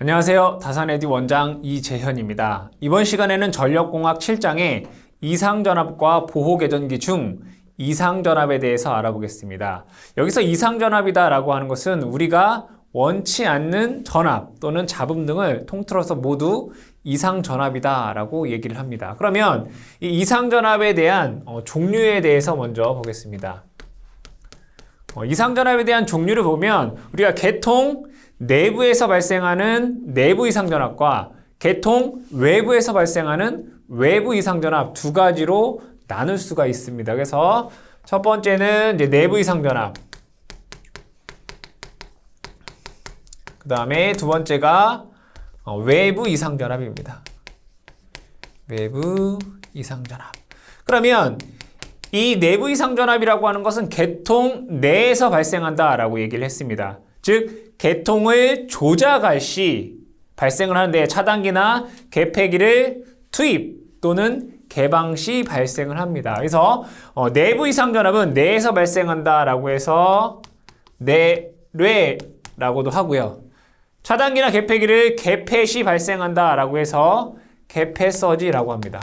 안녕하세요. 다산에디 원장 이재현입니다. 이번 시간에는 전력공학 7장의 이상전압과 보호계전기 중 이상전압에 대해서 알아보겠습니다. 여기서 이상전압이다 라고 하는 것은 우리가 원치 않는 전압 또는 잡음 등을 통틀어서 모두 이상전압이다 라고 얘기를 합니다. 그러면 이 이상전압에 대한 어, 종류에 대해서 먼저 보겠습니다. 어, 이상전압에 대한 종류를 보면 우리가 개통 내부에서 발생하는 내부 이상 전압과 개통 외부에서 발생하는 외부 이상 전압 두 가지로 나눌 수가 있습니다. 그래서 첫 번째는 이제 내부 이상 전압. 그 다음에 두 번째가 어, 외부 이상 전압입니다. 외부 이상 전압. 그러면 이 내부 이상 전압이라고 하는 것은 개통 내에서 발생한다라고 얘기를 했습니다. 즉 개통을 조작할 시 발생을 하는데 차단기나 개폐기를 투입 또는 개방 시 발생을 합니다. 그래서 어, 내부 이상전압은 내에서 발생한다라고 해서 내뇌라고도 하고요. 차단기나 개폐기를 개폐 시 발생한다라고 해서 개폐서지라고 합니다.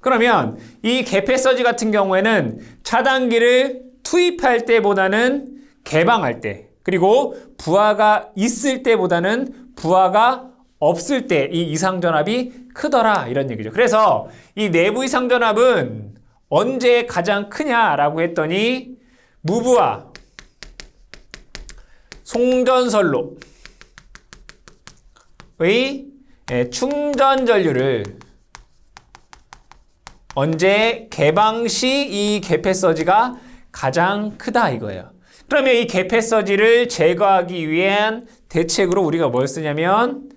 그러면 이 개폐서지 같은 경우에는 차단기를 투입할 때보다는 개방할 때 그리고 부하가 있을 때보다는 부하가 없을 때 이 이상전압이 크더라 이런 얘기죠. 그래서 이 내부 이상전압은 언제 가장 크냐라고 했더니 무부하 송전선로의 예, 충전 전류를 언제 개방 시 이 개폐서지가 가장 크다 이거예요. 그러면 이 개폐서지를 제거하기 위한 대책으로 우리가 뭘 쓰냐면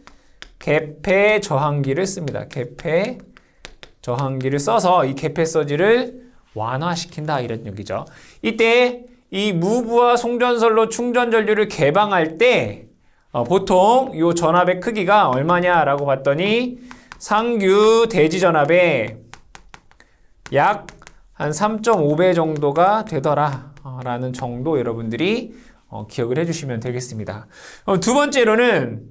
개폐 저항기를 씁니다. 개폐 저항기를 써서 이 개폐서지를 완화시킨다 이런 얘기죠. 이때 이 무부와 송전선로 충전 전류를 개방할 때 어, 보통 이 전압의 크기가 얼마냐라고 봤더니 상규 대지 전압의 약 한 3.5배 정도가 되더라 라는 정도 여러분들이 어, 기억을 해주시면 되겠습니다. 두 번째로는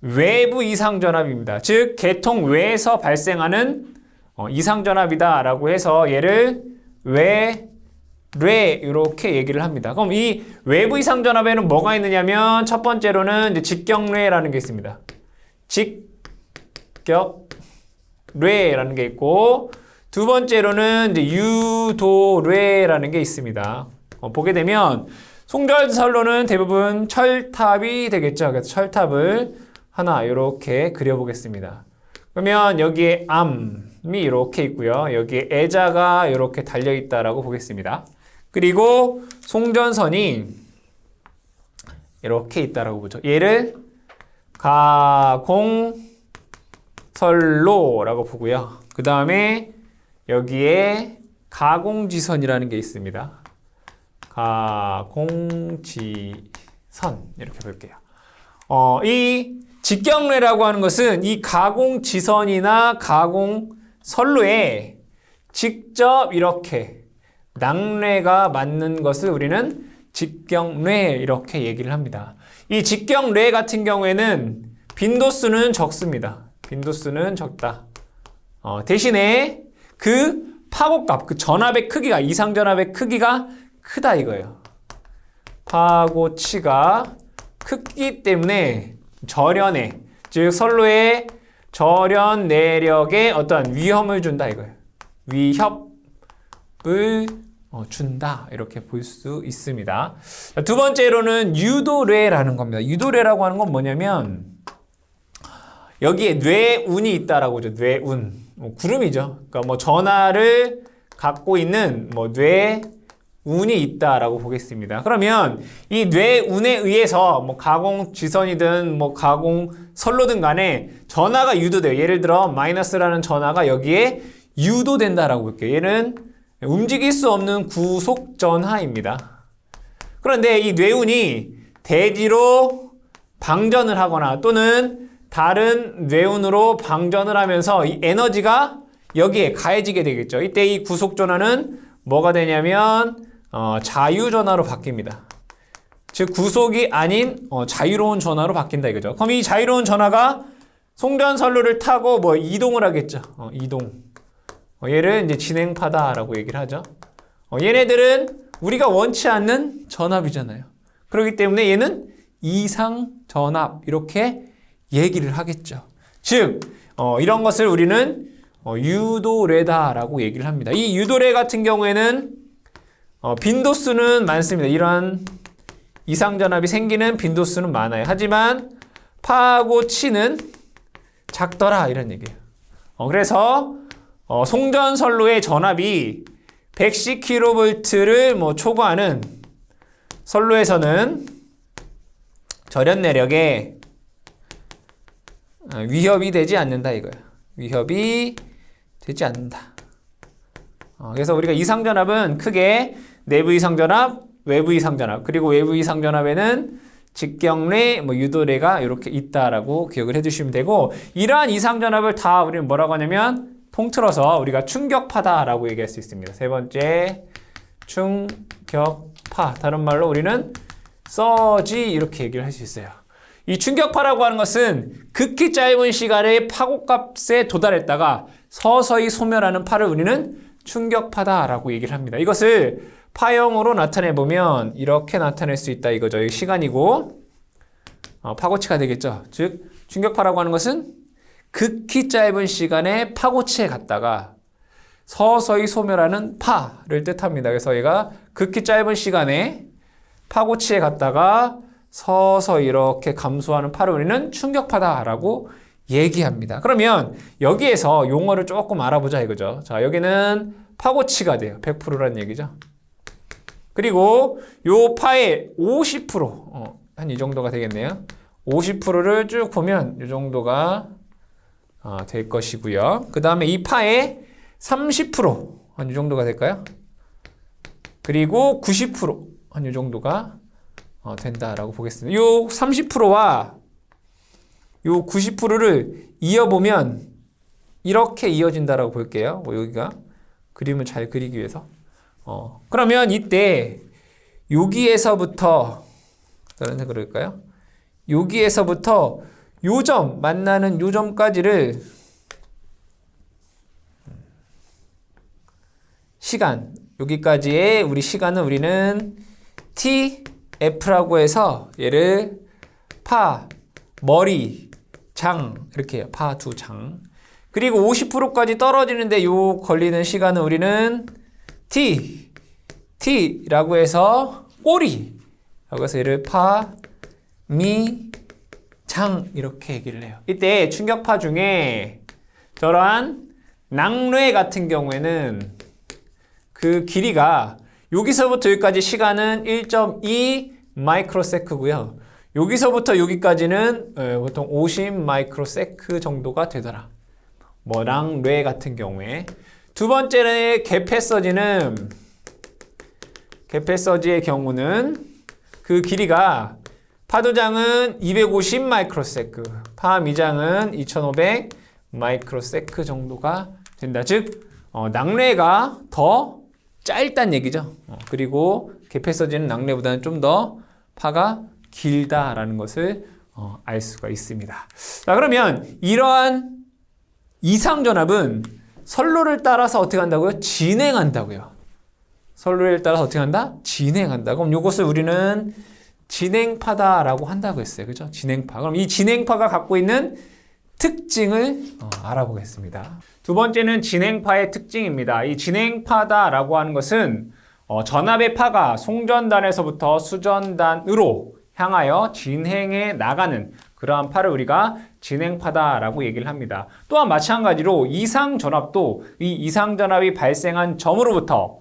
외부 이상전압입니다. 즉 개통 외에서 발생하는 어, 이상전압이다 라고 해서 얘를 외, 뇌 이렇게 얘기를 합니다. 그럼 이 외부 이상전압에는 뭐가 있느냐면 첫 번째로는 이제 직경뇌라는 게 있습니다. 직격뇌라는 게 있고 두 번째로는 이제 유도뇌라는 게 있습니다. 어, 보게 되면 송전선로는 대부분 철탑이 되겠죠. 그래서 철탑을 하나 이렇게 그려보겠습니다. 그러면 여기에 암이 이렇게 있고요. 여기에 애자가 이렇게 달려 있다라고 보겠습니다. 그리고 송전선이 이렇게 있다라고 보죠. 얘를 가공선로라고 보고요. 그 다음에 여기에 가공지선이라는 게 있습니다. 가공지선 이렇게 볼게요. 어, 이 직경례라고 하는 것은 이 가공지선이나 가공선로에 직접 이렇게 낙뢰가 맞는 것을 우리는 직경례 이렇게 얘기를 합니다. 이 직경례 같은 경우에는 빈도수는 적습니다. 빈도수는 적다. 어, 대신에 그 파고값, 그 전압의 크기가 이상 전압의 크기가 크다 이거예요. 파고치가 크기 때문에 절연에 즉 선로의 절연 내력에 어떠한 위험을 준다 이거예요. 위협을 어, 준다 이렇게 볼 수 있습니다. 두 번째로는 유도례라는 겁니다. 유도례라고 하는 건 뭐냐면 여기에 뇌운이 있다라고 하죠. 뇌운. 뭐 구름이죠. 그러니까 뭐 전하를 갖고 있는 뭐 뇌운이 있다라고 보겠습니다. 그러면 이 뇌운에 의해서 뭐 가공 지선이든 뭐 가공 선로든 간에 전하가 유도돼요. 예를 들어 마이너스라는 전하가 여기에 유도된다라고 볼게요. 얘는 움직일 수 없는 구속 전하입니다. 그런데 이 뇌운이 대지로 방전을 하거나 또는 다른 뇌운으로 방전을 하면서 이 에너지가 여기에 가해지게 되겠죠. 이때 이 구속 전하는 뭐가 되냐면 어, 자유 전하로 바뀝니다. 즉 구속이 아닌 어, 자유로운 전화로 바뀐다 이거죠. 그럼 이 자유로운 전화가 송전선로를 타고 뭐 이동을 하겠죠. 어, 이동. 어, 얘를 이제 진행파다라고 얘기를 하죠. 어, 얘네들은 우리가 원치 않는 전압이잖아요. 그렇기 때문에 얘는 이상 전압 이렇게 얘기를 하겠죠. 즉 어, 이런 것을 우리는 어, 유도래다라고 얘기를 합니다. 이 유도래 같은 경우에는 어, 빈도수는 많습니다. 이러한 이상 전압이 생기는 빈도수는 많아요. 하지만 파하고 치는 작더라 이런 얘기예요. 어, 그래서 어, 송전선로의 전압이 110kV를 뭐 초과하는 선로에서는 절연 내력에 어, 위협이 되지 않는다 이거예요. 위협이 되지 않는다. 어, 그래서 우리가 이상전압은 크게 내부 이상전압, 외부 이상전압, 그리고 외부 이상전압에는 직경례, 뭐 유도례가 이렇게 있다라고 기억을 해주시면 되고 이러한 이상전압을 다 우리는 뭐라고 하냐면 통틀어서 우리가 충격파다라고 얘기할 수 있습니다. 세 번째 충격파 다른 말로 우리는 서지 이렇게 얘기를 할 수 있어요. 이 충격파라고 하는 것은 극히 짧은 시간에 파고값에 도달했다가 서서히 소멸하는 파를 우리는 충격파다라고 얘기를 합니다. 이것을 파형으로 나타내 보면 이렇게 나타낼 수 있다 이거죠. 이 시간이고 어, 파고치가 되겠죠. 즉 충격파라고 하는 것은 극히 짧은 시간에 파고치에 갔다가 서서히 소멸하는 파를 뜻합니다. 그래서 얘가 극히 짧은 시간에 파고치에 갔다가 서서히 이렇게 감소하는 파를 우리는 충격파다라고 얘기합니다. 그러면 여기에서 용어를 조금 알아보자 이거죠. 자, 여기는 파고치가 돼요. 100%라는 얘기죠. 그리고 요 파의 50%, 어, 한 이 정도가 되겠네요. 50%를 쭉 보면 이 정도가 어, 될 것이고요. 그 다음에 이 파의 30%, 한 이 정도가 될까요? 그리고 90%, 한 이 정도가 어, 된다라고 보겠습니다. 요 30%와 요 90%를 이어보면 이렇게 이어진다라고 볼게요. 뭐 여기가 그림을 잘 그리기 위해서. 어, 그러면 이때 여기에서부터 다른 색으로 그릴까요? 여기에서부터 요점 만나는 요점까지를 시간 여기까지의 우리 시간은 우리는 t f라고 해서 얘를 파 머리 장 이렇게 해요. 파 두 장. 그리고 50%까지 떨어지는데 요 걸리는 시간은 우리는 t t라고 해서 꼬리 라고 해서 얘를 파 미 장 이렇게 얘기를 해요. 이때 충격파 중에 저러한 낭뢰 같은 경우에는 그 길이가 여기서부터 여기까지 시간은 1.2 마이크로세크고요. 여기서부터 여기까지는 에, 보통 50 마이크로세크 정도가 되더라. 뭐 랑뢰 같은 경우에 두 번째는 개패서지는 개패서지의 경우는 그 길이가 파도장은 250 마이크로세크, 파미장은 2500 마이크로세크 정도가 된다. 즉 어, 낭뢰가 더 짧단 얘기죠. 어, 그리고 개패서지는 낭뢰보다는 좀 더 파가 길다라는 것을 어, 알 수가 있습니다. 자 그러면 이러한 이상 전압은 선로를 따라서 어떻게 한다고요? 진행한다고요. 선로를 따라서 어떻게 한다? 진행한다. 그럼 이것을 우리는 진행파다라고 한다고 했어요. 그죠? 진행파. 그럼 이 진행파가 갖고 있는 특징을 어, 알아보겠습니다. 두 번째는 진행파의 특징입니다. 이 진행파다라고 하는 것은 어, 전압의 파가 송전단에서부터 수전단으로 향하여 진행해 나가는 그러한 파를 우리가 진행파다라고 얘기를 합니다. 또한 마찬가지로 이상 전압도 이 이상 전압이 발생한 점으로부터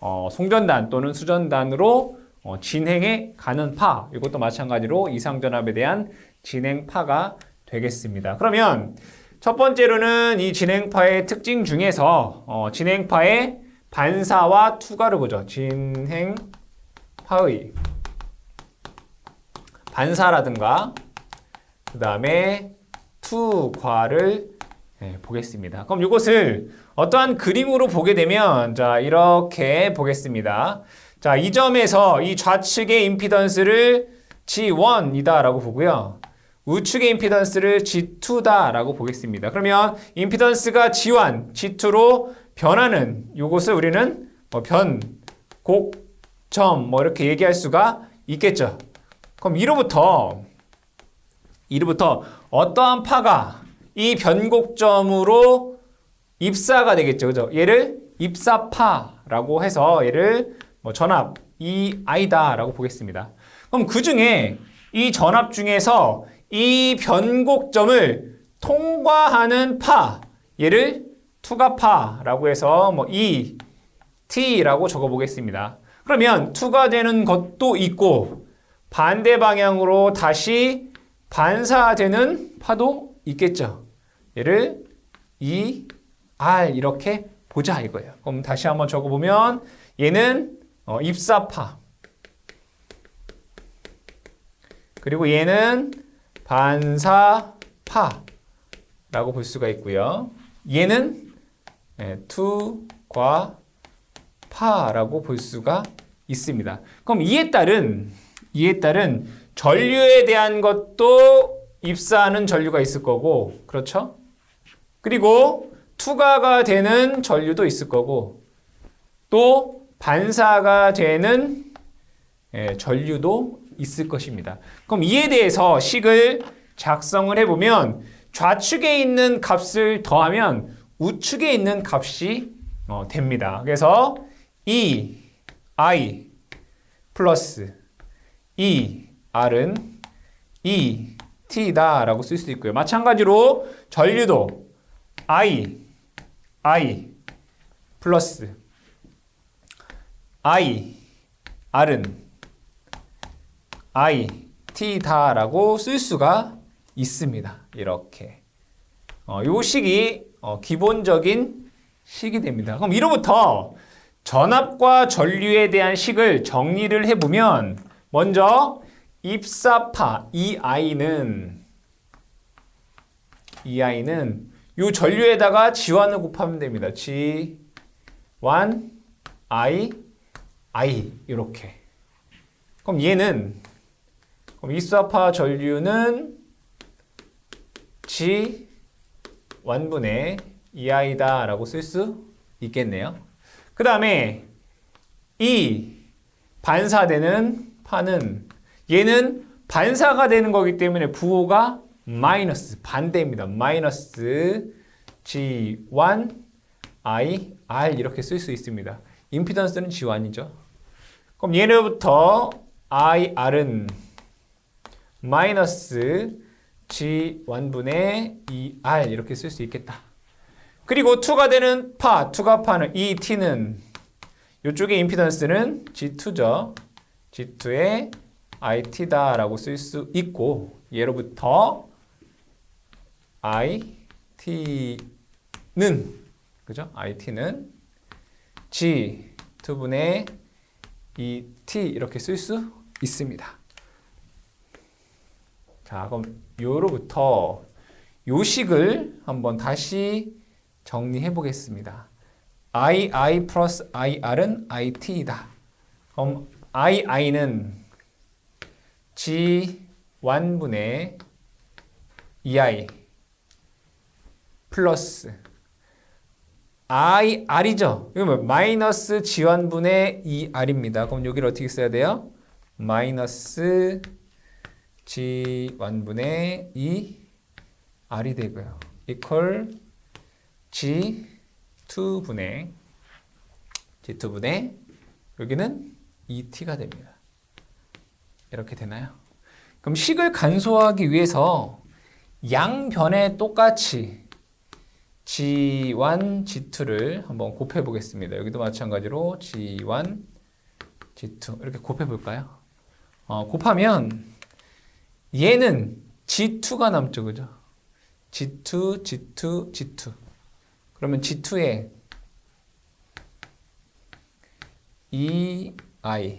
어, 송전단 또는 수전단으로 어, 진행해 가는 파 이것도 마찬가지로 이상 전압에 대한 진행파가 되겠습니다. 그러면 첫 번째로는 이 진행파의 특징 중에서 어, 진행파의 반사와 투과를 보죠. 진행파의 반사라든가 그 다음에 투과를 네, 보겠습니다. 그럼 이것을 어떠한 그림으로 보게 되면 자 이렇게 보겠습니다. 자, 이 점에서 이 좌측의 임피던스를 G1이다라고 보고요. 우측의 임피던스를 G2다라고 보겠습니다. 그러면 임피던스가 G1, G2로 변하는 요것을 우리는 뭐 변, 곡, 점, 뭐 이렇게 얘기할 수가 있겠죠. 그럼 이로부터 이로부터 어떠한 파가 이 변곡점으로 입사가 되겠죠. 그죠? 얘를 입사파라고 해서 얘를 뭐 전압 이 아이다라고 보겠습니다. 그럼 그 중에 이 전압 중에서 이 변곡점을 통과하는 파 얘를 투과파라고 해서 뭐 E, T라고 적어 보겠습니다. 그러면 투가 되는 것도 있고 반대 방향으로 다시 반사되는 파도 있겠죠. 얘를 E, R 이렇게 보자 이거예요. 그럼 다시 한번 적어보면 얘는 어, 입사파 그리고 얘는 반사파라고 볼 수가 있고요. 얘는 예, 투과 파라고 볼 수가 있습니다. 그럼 이에 따른 이에 따른 전류에 대한 것도 입사하는 전류가 있을 거고 그렇죠? 그리고 투과가 되는 전류도 있을 거고 또 반사가 되는 예, 전류도 있을 것입니다. 그럼 이에 대해서 식을 작성을 해보면 좌측에 있는 값을 더하면 우측에 있는 값이 어, 됩니다. 그래서 E, I 플러스 E, R은 E, T다 라고 쓸 수 있고요. 마찬가지로 전류도 I, I 플러스 I, R은 I, T다라고 쓸 수가 있습니다. 이렇게. 어, 요 식이 어, 기본적인 식이 됩니다. 그럼 이로부터 전압과 전류에 대한 식을 정리를 해보면 먼저 입사파 EI는 EI는 요 전류에다가 G1을 곱하면 됩니다. G1 I I 이렇게. 그럼 얘는 그럼 입사파 전류는 G 1분의 2i다 라고 쓸 수 있겠네요. 그 다음에 이 반사되는 파는 얘는 반사가 되는 거기 때문에 부호가 마이너스 반대입니다. 마이너스 G1 I R 이렇게 쓸 수 있습니다. 임피던스는 G1이죠. 그럼 얘로부터 IR은 마이너스 G1분의 2R 이렇게 쓸 수 있겠다. 그리고 2가 되는 파, 2가 파는 이 T는 이쪽의 임피던스는 G2죠. G2의 IT다 라고 쓸 수 있고 예로부터 IT는 그죠? IT는 G2분의 2T 이렇게 쓸 수 있습니다. 자, 그럼 요로부터 요식을 한번 다시 정리해 보겠습니다. i i 플러스 i r은 i t이다. 그럼 i i는 g 1분의 2i 플러스 i r이죠. 이거 뭐 마이너스 g 1분의 2r입니다. 그럼 여기를 어떻게 써야 돼요? 마이너스 g1분의 2 r이 되고요. equal g2분의 g2분의 여기는 2t가 됩니다. 이렇게 되나요? 그럼 식을 간소화하기 위해서 양변에 똑같이 g1, g2를 한번 곱해 보겠습니다. 여기도 마찬가지로 g1, g2 이렇게 곱해 볼까요? 어, 곱하면 얘는 G2가 남죠, 그죠? G2, G2, G2. 그러면 G2에 EI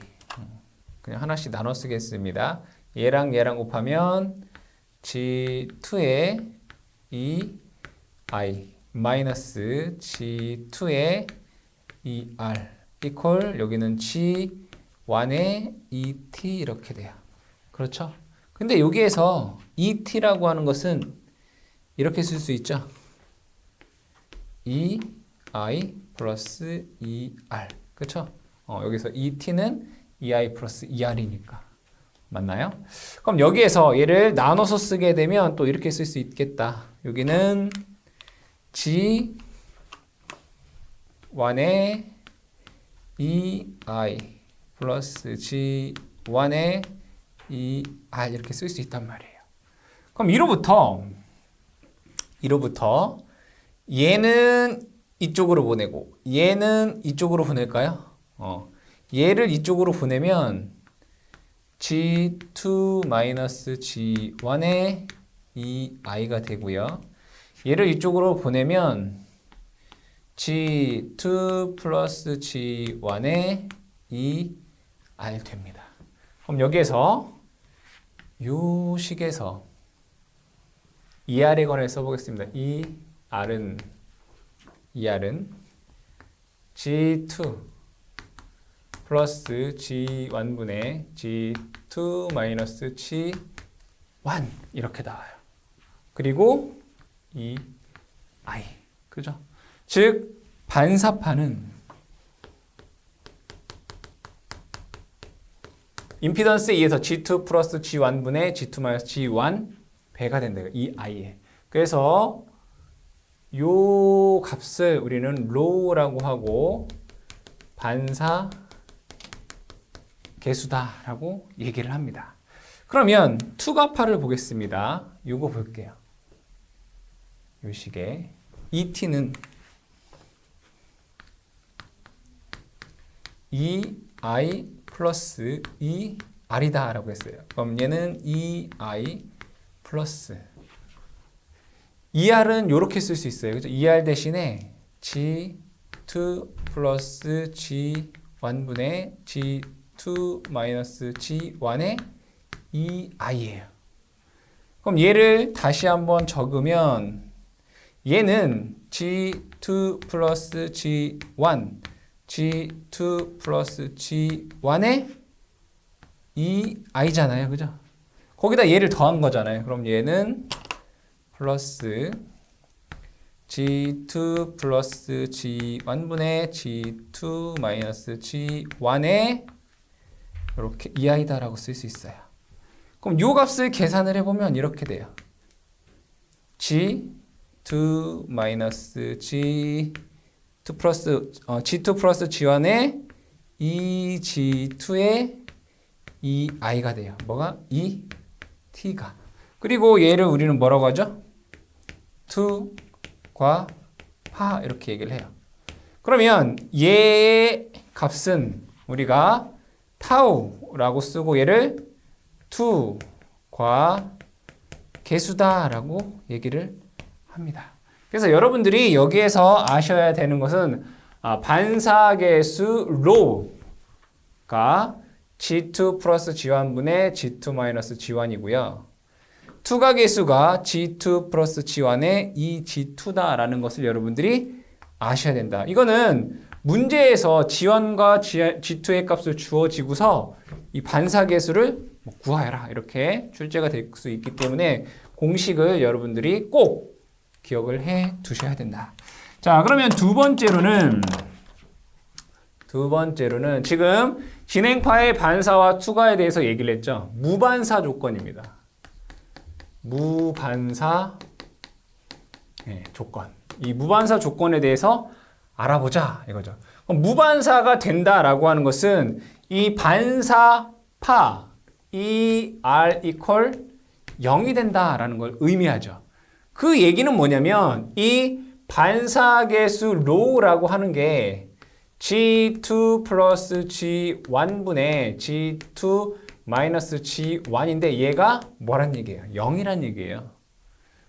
그냥 하나씩 나눠 쓰겠습니다. 얘랑 얘랑 곱하면 G2에 EI 마이너스 G2에 ER 이퀄 여기는 G 1에 2t 이렇게 돼요. 그렇죠? 근데 여기에서 2t라고 하는 것은 이렇게 쓸 수 있죠. 2i 플러스 2r. 그렇죠? 어, 여기서 2t는 2i 플러스 2r이니까. 맞나요? 그럼 여기에서 얘를 나눠서 쓰게 되면 또 이렇게 쓸 수 있겠다. 여기는 g 1에 2i 플러스 g1 에 2r 이렇게 쓸 수 있단 말이에요. 그럼 이로부터 이로부터 얘는 이쪽으로 보내고 얘는 이쪽으로 보낼까요? 어. 얘를 이쪽으로 보내면 g2 마이너스 g1에 2i가 되고요. 얘를 이쪽으로 보내면 g2 플러스 g1에 2r 됩니다. 그럼 여기에서 요 식에서 2r에 관해 써보겠습니다. 이 r은 2r은 g2 플러스 g1분의 g2 마이너스 g1 이렇게 나와요. 그리고 이 i 그죠? 즉 반사파는 임피던스에 의해서 G2 플러스 G1분의 G2 마이너스 G1 배가 된다. 이 i에. 그래서 요 값을 우리는 low라고 하고 반사 개수다라고 얘기를 합니다. 그러면 투가파를 보겠습니다. 요거 볼게요. 요 식에 ET는 2i 플러스 2r이다 라고 했어요. 그럼 얘는 2i 플러스 2r은 이렇게 쓸 수 있어요. 그죠? 2r 대신에 g2 플러스 g1분의 g2 마이너스 g1의 2i예요. 그럼 얘를 다시 한번 적으면 얘는 g2 플러스 g1 g2 플러스 g1의 2i잖아요. 그죠? 거기다 얘를 더한 거잖아요. 그럼 얘는 플러스 g2 플러스 g1분의 g2 마이너스 g1의 이렇게 2i다라고 쓸 수 있어요. 그럼 요 값을 계산을 해보면 이렇게 돼요. g2 마이너스 g 2 플러스 어, G2 플러스 G1의 2G2의 2i가 돼요. 뭐가? 2t가. 그리고 얘를 우리는 뭐라고 하죠? 2과 파 이렇게 얘기를 해요. 그러면 얘의 값은 우리가 타우라고 쓰고 얘를 2과 개수다라고 얘기를 합니다. 그래서 여러분들이 여기에서 아셔야 되는 것은 아, 반사계수 로가 G2 플러스 G1분의 G2 마이너스 G1이고요. 투가계수가 G2 플러스 G1의 2G2다라는 것을 여러분들이 아셔야 된다. 이거는 문제에서 G1과 G2의 값을 주어지고서 이 반사계수를 뭐 구하여라 이렇게 출제가 될 수 있기 때문에 공식을 여러분들이 꼭 기억을 해 두셔야 된다. 자, 그러면 두 번째로는 두 번째로는 지금 진행파의 반사와 투가에 대해서 얘기를 했죠. 무반사 조건입니다. 무반사 네, 조건. 이 무반사 조건에 대해서 알아보자 이거죠. 무반사가 된다라고 하는 것은 이 반사파 이 r 이퀄 0이 된다라는 걸 의미하죠. 그 얘기는 뭐냐면 이 반사계수 로우라고 하는 게 G2 플러스 G1분의 G2 마이너스 G1인데 얘가 뭐란 얘기예요? 0이란 얘기예요.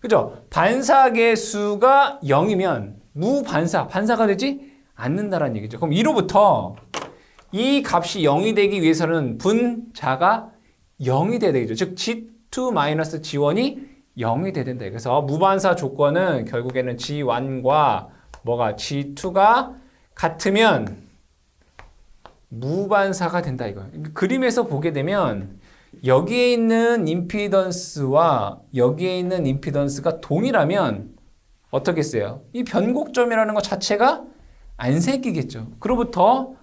그죠? 반사계수가 0이면 무반사, 반사가 되지 않는다는 얘기죠. 그럼 이로부터 이 값이 0이 되기 위해서는 분자가 0이 돼야 되겠죠. 즉 G2 마이너스 G1이 0이 돼야 된다. 그래서 무반사 조건은 결국에는 G1과 뭐가 G2가 같으면 무반사가 된다 이거. 그림에서 보게 되면 여기에 있는 임피던스와 여기에 있는 임피던스가 동일하면 어떻게 써요? 이 변곡점이라는 것 자체가 안 생기겠죠. 그로부터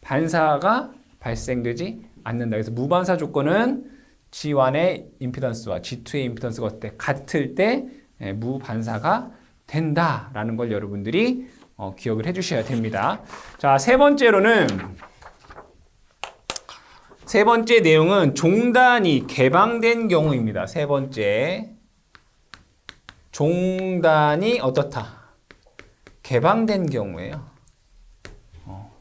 반사가 발생되지 않는다. 그래서 무반사 조건은 G1의 임피던스와 G2의 임피던스가 어때? 같을 때 예, 무반사가 된다라는 걸 여러분들이 어, 기억을 해주셔야 됩니다. 자, 세 번째로는 세 번째 내용은 종단이 개방된 경우입니다. 세 번째. 종단이 어떻다? 개방된 경우예요. 어,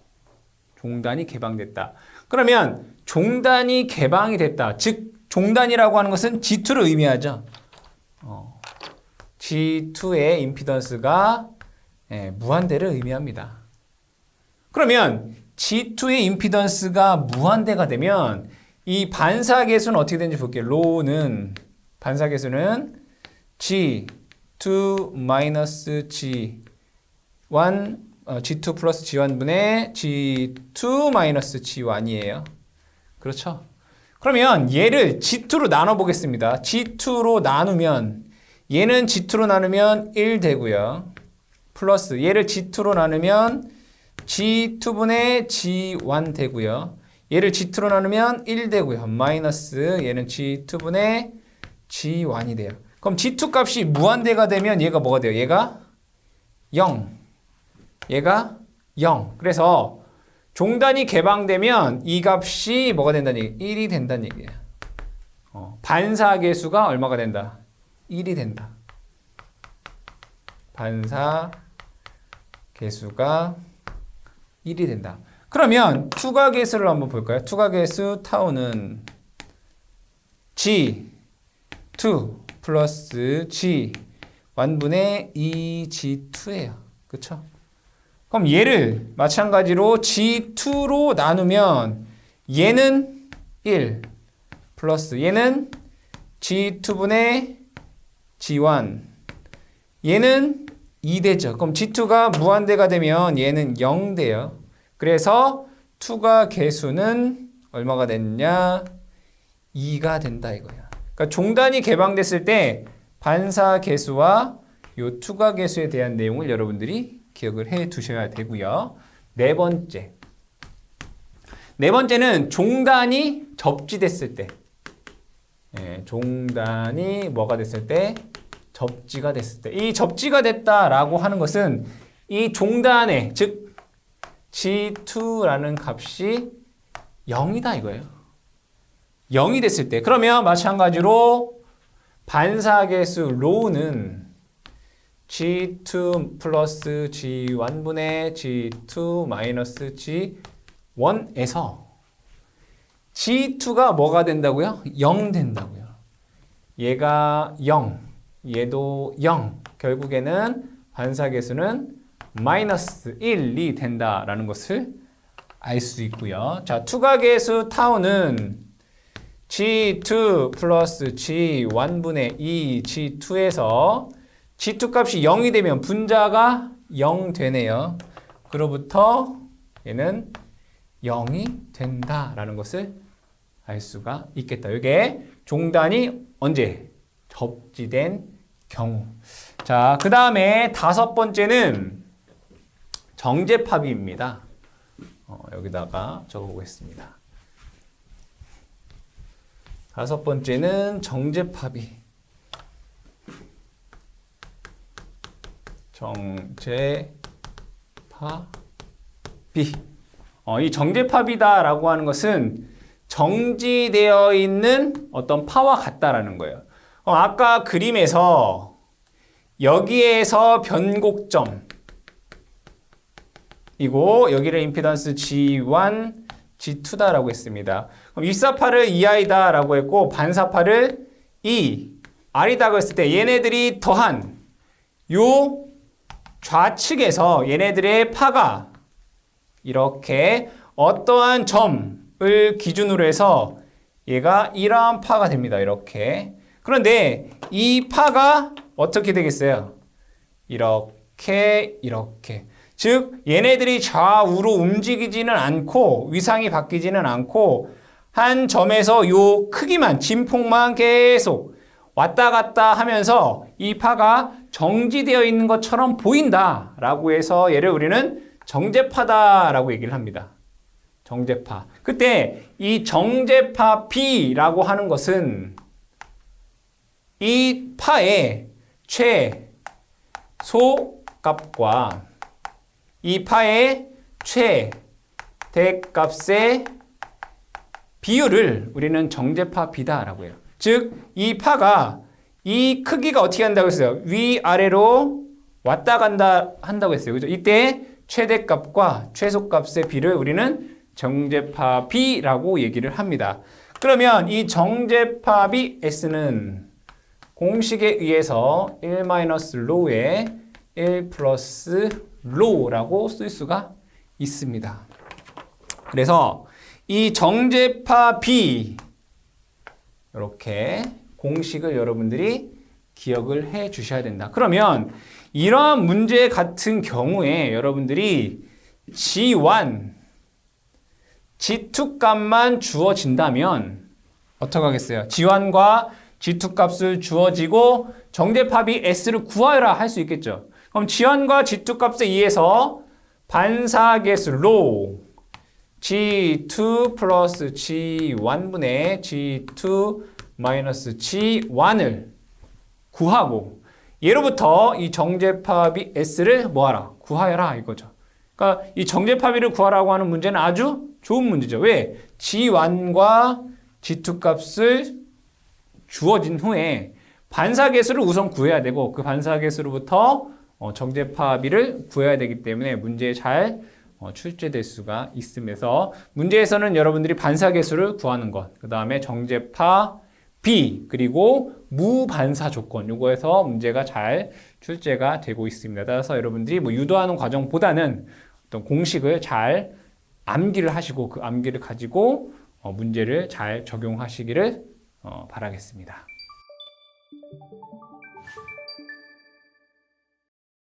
종단이 개방됐다. 그러면 종단이 개방이 됐다. 즉 종단이라고 하는 것은 G2를 의미하죠. 어, G2의 임피던스가 예, 무한대를 의미합니다. 그러면 G2의 임피던스가 무한대가 되면 이 반사 계수는 어떻게 되는지 볼게요. 로는 반사 계수는 G2 마이너스 G1 어, G2 플러스 G1분의 G2 마이너스 G1이에요. 그렇죠? 그러면 얘를 G2로 나눠 보겠습니다. G2로 나누면 얘는 G2로 나누면 1 되고요. 플러스 얘를 G2로 나누면 G2분의 G1 되고요. 얘를 G2로 나누면 1 되고요. 마이너스 얘는 G2분의 G1이 돼요. 그럼 G2 값이 무한대가 되면 얘가 뭐가 돼요? 얘가 0. 얘가 0. 그래서 종단이 개방되면 이 값이 뭐가 된다는 얘기? 1이 된다는 얘기예요. 어, 반사 계수가 얼마가 된다? 1이 된다. 반사 개수가 1이 된다. 그러면 투가 개수를 한번 볼까요? 투가 개수 타우는 G 2 플러스 G 1분의 2G2예요. 그쵸? 그럼 얘를 마찬가지로 G2로 나누면 얘는 1 플러스 얘는 G2분의 G1 얘는 2대죠. 그럼 G2가 무한대가 되면 얘는 0 돼요. 그래서 2가 개수는 얼마가 됐냐? 2가 된다 이거야. 그러니까 종단이 개방됐을 때 반사 개수와 요 투가 개수에 대한 내용을 여러분들이 기억을 해 두셔야 되고요. 네 번째. 네 번째는 종단이 접지됐을 때. 예, 종단이 뭐가 됐을 때? 접지가 됐을 때. 이 접지가 됐다라고 하는 것은 이 종단의 즉 G2라는 값이 0이다 이거예요. 0이 됐을 때. 그러면 마찬가지로 반사계수 로우는 G2 플러스 G1분의 G2 마이너스 G1에서 G2가 뭐가 된다고요? 0 된다고요. 얘가 0, 얘도 0. 결국에는 반사계수는 마이너스 1이 된다라는 것을 알 수 있고요. 자, 투가계수 타우는 G2 플러스 G1분의 2 G2에서 G2 값이 0이 되면 분자가 0 되네요. 그로부터 얘는 0이 된다라는 것을 알 수가 있겠다. 이게 종단이 언제 접지된 경우. 자, 그 다음에 다섯 번째는 정제파비입니다. 어, 여기다가 적어보겠습니다. 다섯 번째는 정제파비. 정제파비. 어, 이 정제파비다라고 하는 것은 정지되어 있는 어떤 파와 같다라는 거예요. 어, 아까 그림에서 여기에서 변곡점 이고 여기를 임피던스 G1, G2다라고 했습니다. 그럼 입사파를 2i다라고 했고 반사파를 2, r이다고 했을 때 얘네들이 더한 요 좌측에서 얘네들의 파가 이렇게 어떠한 점을 기준으로 해서 얘가 이러한 파가 됩니다. 이렇게. 그런데 이 파가 어떻게 되겠어요? 이렇게 이렇게. 즉 얘네들이 좌우로 움직이지는 않고 위상이 바뀌지는 않고 한 점에서 요 크기만 진폭만 계속 왔다 갔다 하면서 이 파가 정지되어 있는 것처럼 보인다 라고 해서 얘를 우리는 정제파다라고 얘기를 합니다. 정제파. 그때 이 정제파 B라고 하는 것은 이 파의 최소값과 이 파의 최대값의 비율을 우리는 정제파 B다라고 해요. 즉, 이 파가 이 크기가 어떻게 한다고 했어요? 위아래로 왔다 간다 한다고 했어요. 그죠? 이때 최대값과 최소값의 비를 우리는 정제파 B라고 얘기를 합니다. 그러면 이 정제파 B S는 공식에 의해서 1-로에 1 플러스 로라고 쓸 수가 있습니다. 그래서 이 정제파 B 이렇게 공식을 여러분들이 기억을 해 주셔야 된다. 그러면 이러한 문제 같은 경우에 여러분들이 G1, G2 값만 주어진다면 어떻게 하겠어요? G1과 G2 값을 주어지고 정제파비 S를 구하여라 할 수 있겠죠. 그럼 G1과 G2 값에 의해서 반사계수로 G2 플러스 G1분의 G2 마이너스 G1을 구하고 예로부터 이 정제파비 S를 뭐하라? 구하여라 이거죠. 그러니까 이 정제파비를 구하라고 하는 문제는 아주 좋은 문제죠. 왜? G1과 G2 값을 주어진 후에 반사계수를 우선 구해야 되고 그 반사계수로부터 어, 정제파비를 구해야 되기 때문에 문제에 잘 어, 출제될 수가 있으면서 문제에서는 여러분들이 반사계수를 구하는 것, 그 다음에 정제파 B 그리고 무반사 조건 요거에서 문제가 잘 출제가 되고 있습니다. 따라서 여러분들이 뭐 유도하는 과정보다는 어떤 공식을 잘 암기를 하시고 그 암기를 가지고 어, 문제를 잘 적용하시기를 어, 바라겠습니다.